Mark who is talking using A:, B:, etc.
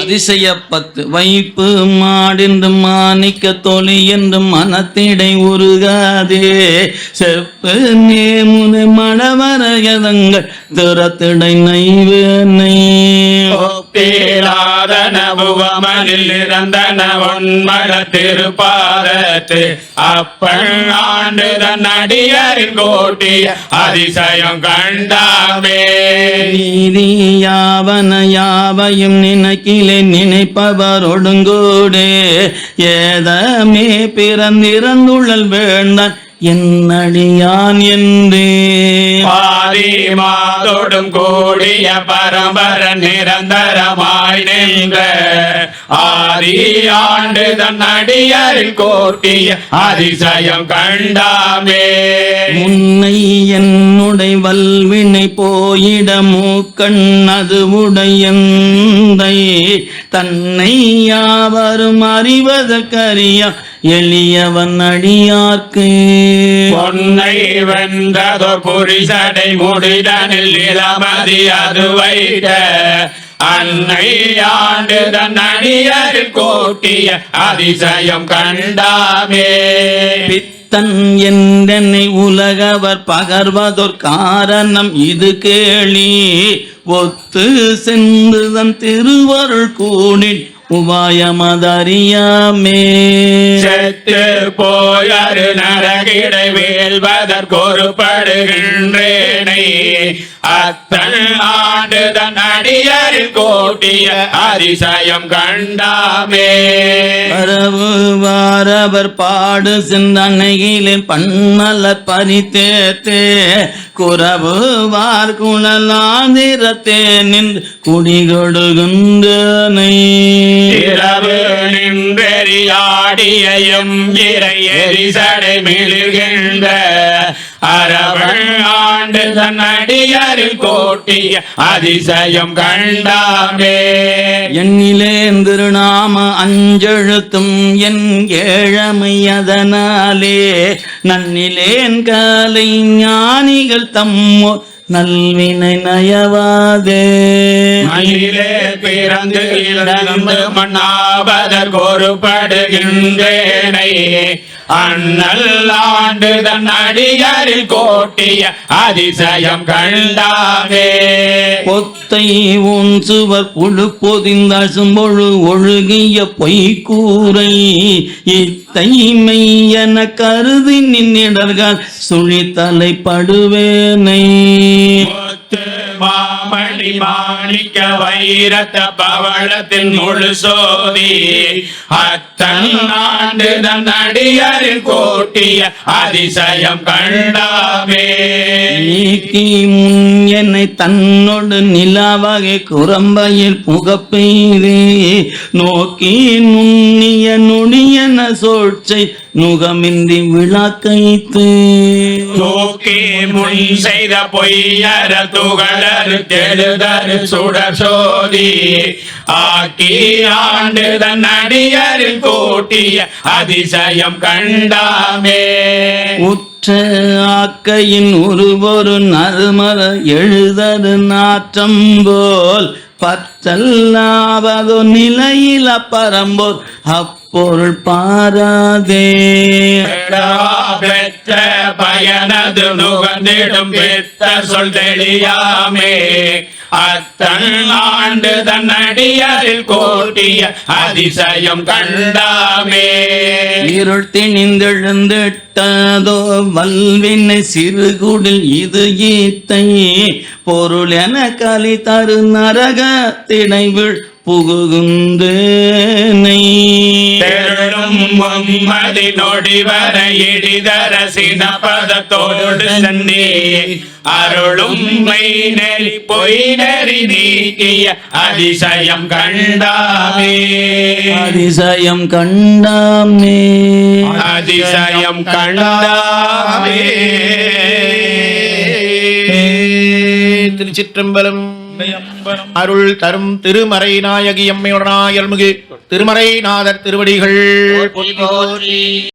A: அதிசயப்பத்து வைப்பு மாடின்று மாணிக்க தொழி என்று மனத்திடை உருகாதே. செப்பு நேமுனை மணவரையதங்கள் திறத்திடை நைவேனை
B: ஒப்பிலாதன புவமனில் இறந்தன உன்மல திருப்பாதத்து அப்பன் ஆண்டுதன் அடியரின் கோட்டிய அதிசயம் கண்டாமே.
A: நீதி யாவன யாவையும் நினைக்கிலே நினைப்பவர் ஒடுங்கூடே ஏதமே பிறந்திறந்துள்ளல் வேண்டான் என்னடியான் என்றே.
B: பாதி மாதோடும் கூடிய பரம்பர நிரந்தரமாய் நின்ற ஆதி ஆண்டு தன் அடியரில் கோட்டிய அதிசயம் கண்டாமே.
A: முன்னை என்னுடை வல்வினை போயிட மூக்கண் அது உடையந்தை தன்னை யாவரும் அறிவதற்கறியா எளியவன் அடியார்க்கு.
B: பொன்னை வென்றதோர் புரிசடை முடிதனில் இளமதி அது வைத்த. அன்னை ஆண்டு தன் அடியரில் கோட்டிய அதிசயம் கண்டாமே.
A: பித்தன் என்றென்னை உலகவர் பகர்வதோர் காரணம் இது கேளி. ஒத்து சென்றுதன் திருவருள் கூடின் உபாயமதறியாமே.
B: செத்து போயரு நரகிடை வீழ்வதற்கொரு படுகின்றேனை அத்தன் ஆண்டு தன் அடியரில் கோட்டிய அதிசயம் கண்டாமே.
A: வரவு வாரவர் பாடு சென்றனையிலே பன்னல பறித்தேத்தே குறவுவார் குணலாந்திரத்தே நின்று குடிகொடுகுந்தனை
B: இரவு நின்றெறியாடிய எம் இறை எரிசடை மிளிர்கின்ற அரவள் ஆண்டு தன் அடியரில் கோட்டிய அதிசயம் கண்டாமே.
A: எண்ணிலேன் திருநாம அஞ்செழுத்தும் என் ஏழமை அதனாலே. நன்னிலேன் காலை ஞானிகள் தம்மோ நல்வினை நயவாதே.
B: மயிலே பிறந்து இழந்து மண்ணாவதற்கு ஒரு படுகின்றேனை அண்ணல் ஆண்டு தன் அடியரில் கோட்டிய அதிசயம் கண்டாமே
A: பொத்தை உன் சுவர் புழு பொதிந்தாள் சும்பொழு ஒழுகிய பொய்க்கூரை இத்தை மெய்யென கருதி நின்னிடர்கள் சுழித்தலை படுவேனை
B: முத்து மாமணி மாணிக்க வைரத்த பவளத்தின் முழு சோதி அத்தன் ஆண்டு தன் அடியரில் கோட்டிய அதிசயம் கண்டாமே.
A: நீக்கி முன் என்னை தன்னோடு நிலாவகை குரம்பையில் புகப்பெய்தே. நோக்கி நுண்ணிய சோழ்ச்சை நுகமின்றி விளக்கைத்து
B: தூக்கி முன் செய்த பொய்யர துகளறு தெழுதரு சுடர் சோதி. ஆக்கி ஆண்டு தன் அடியரில் கோட்டிய அதிசயம் கண்டாமே.
A: உற்ற ஆக்கையின் உருவொரு நறுமர எழுதரு நாற்றம் போல் பற்றல்லாவதோ நிலையில பரம்போர் அப்பொருள் பாராதே.
B: பெறா பெற்ற பயனது நுகர்ந்திடும் பெத்த சொல் தெளியாமே. அத்தன் ஆண்டு தன் அடியரில் கோட்டிய அதிசயம் கண்டாமே.
A: இருள் திணிந்தெழுந்திட்டதோ வல்வினை சிறுகுடில் இது ஈத்தை பொருள் என கலி தரு நரக திணைவிழ் புகுகுந்தேனை
B: மம்மதி நொடி வர இடிதர சினபதத்தோடு சன்னி அருளும் நெறி பொய் நெறி நீக்கிய அதிசயம் கண்டாமே.
A: அதிசயம் கண்டாமே.
B: அதிசயம் கண்டாமே.
C: திருச்சிற்றம்பலம் அருள் தரும் திருமறை நாயகி அம்மையுடனாயல்மிகு திருமறை நாதர் திருவடிகள்.